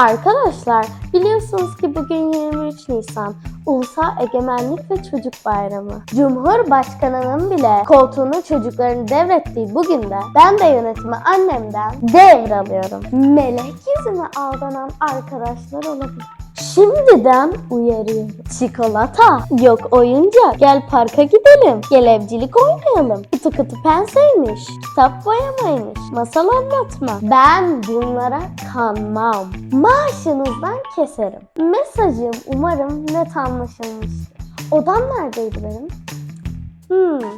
Arkadaşlar biliyorsunuz ki bugün 23 Nisan Ulusal Egemenlik ve Çocuk Bayramı. Cumhurbaşkanının bile koltuğunu çocuklarını devrettiği bugün de ben de yönetimi annemden devralıyorum. Melek yüzüme aldanan arkadaşlar olabilir. Şimdiden uyarıyorum. Çikolata, yok oyuncak. Gel parka gidelim. Gel evcilik oynayalım. Kutu kutu penseymiş. Kitap boyamaymış. Masal anlatma. Ben bunlara kanmam. Maaşınızdan keserim. Mesajım umarım net anlaşılmıştır. Odam neredeydi benim? Hmm.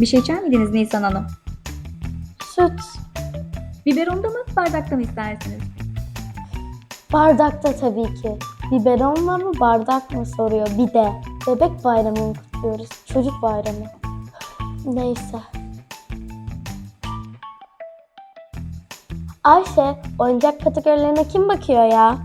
Bir şey içer miydiniz Nisan Hanım? Süt. Biberonda mı, bardakta mı istersiniz? Bardakta tabii ki. Biberonla mı bardak mı soruyor bir de. Bebek bayramını kutluyoruz. Çocuk bayramı. Neyse. Ayşe, oyuncak kategorilerine kim bakıyor ya?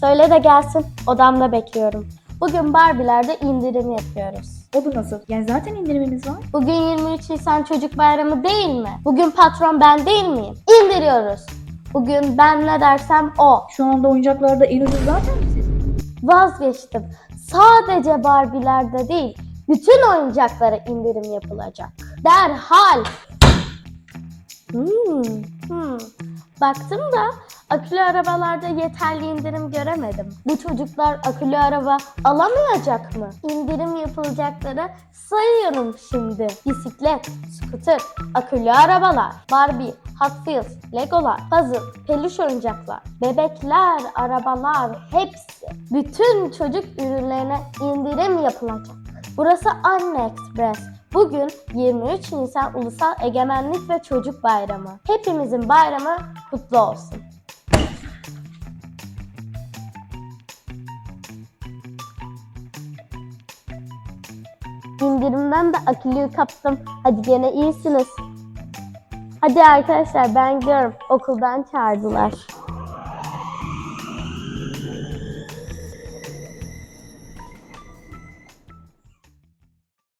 Söyle de gelsin, odamda bekliyorum. Bugün Barbie'lerde indirim yapıyoruz. O da nasıl? Yani zaten indirimimiz var. Bugün 23 Nisan Çocuk Bayramı değil mi? Bugün patron ben değil miyim? İndiriyoruz. Bugün ben ne dersem o. Şu anda oyuncaklarda en ucuz zaten siz. Vazgeçtim. Sadece Barbie'lerde değil, bütün oyuncaklara indirim yapılacak. Derhal. Hmm, hmm. Baktım da akülü arabalarda yeterli indirim göremedim. Bu çocuklar akülü araba alamayacak mı? İndirim yapılacakları sayıyorum şimdi. Bisiklet, scooter, akülü arabalar, Barbie, Hot Wheels, Legolar, puzzle, peluş oyuncaklar, bebekler, arabalar hepsi. Bütün çocuk ürünlerine indirim yapılacak. Burası Anne Express. Bugün 23 Nisan Ulusal Egemenlik ve Çocuk Bayramı. Hepimizin bayramı kutlu olsun. İndirimden de akülüyü kaptım. Hadi gene iyisiniz. Hadi arkadaşlar ben gidiyorum. Okuldan çağırdılar.